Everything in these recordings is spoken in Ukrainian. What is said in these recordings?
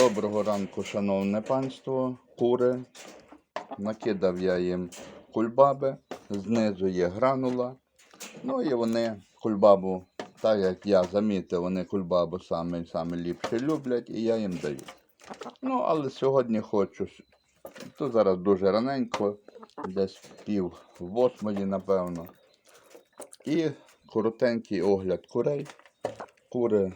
Доброго ранку, шановне панство, кури. Накидав я їм кульбаби, знизу є гранула. Ну і вони кульбабу, так як я замітив, вони кульбабу саме, саме ліпше люблять і я їм даю. Ну, але сьогодні хочу, то зараз дуже раненько, десь пів восьмої, напевно. І коротенький огляд курей. Кури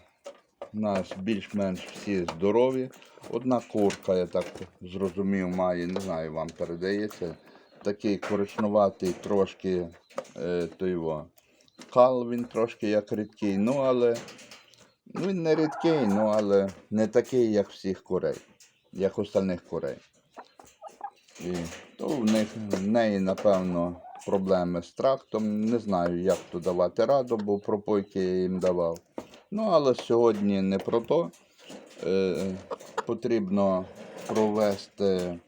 у нас більш-менш всі здорові. Одна курка, я так зрозумів, має, не знаю, вам передається. Такий коричнуватий трошки е, той його, кал, він трошки як рідкий, ну але ну, він не рідкий, ну але не такий, як всіх курей, як остальних курей. І то в них в неї, напевно, проблеми з трактом. Не знаю, як то давати раду, бо пропойки я їм давав. Ну, але сьогодні не про то. Е, потрібно провести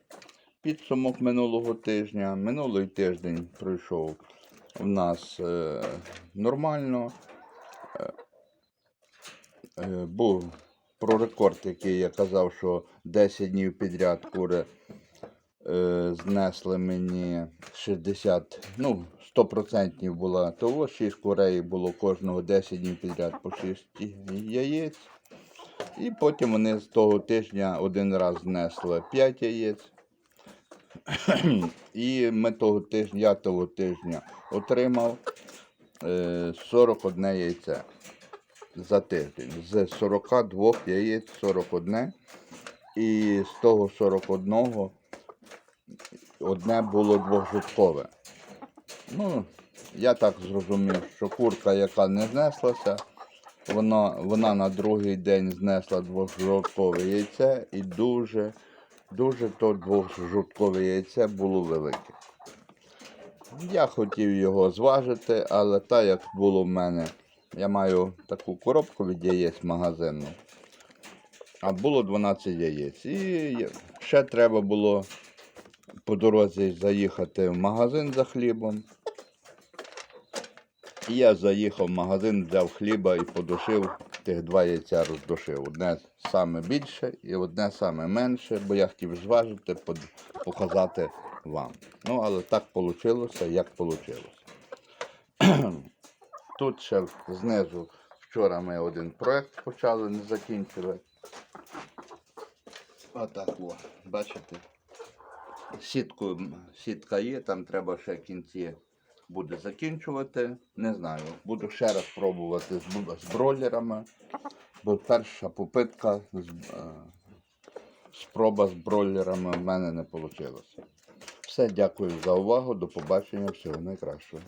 підсумок минулого тижня. Минулий тиждень пройшов у нас е, нормально. Е, е, був про рекорд, який я казав, що 10 днів підряд кури знесли мені 60, ну, 100% була того, 6 курей було кожного 10 днів підряд по 6 яєць. І потім вони з того тижня один раз знесли 5 яєць. І ми того тижня, я того тижня отримав е, 41 яйце за тиждень. З 42 яєць 41. І з того 41 одне було двохжуткове. Ну, я так зрозумів, що курка, яка не знеслася, вона, вона на другий день знесла двохжуткове яйце і дуже, дуже то двохжуткове яйце було велике. Я хотів його зважити, але так як було в мене, я маю таку коробку від яєць магазинну, а було 12 яєць. І ще треба було по дорозі заїхати в магазин за хлібом. І я заїхав в магазин, взяв хліба і подушив тих два яйця роздушив. Одне саме більше і одне саме менше, бо я хотів зважити, показати вам. Ну, але так вийшло, як вийшло. Тут ще знизу вчора ми один проєкт почали, не закінчили. Отак, о, бачите? Сітку, сітка є, там треба ще кінці буде закінчувати. Не знаю. Буду ще раз пробувати з, з бройлерами. Бо перша попитка, з, е, спроба з бройлерами в мене не вийшла. Все, дякую за увагу. До побачення. Всього найкращого.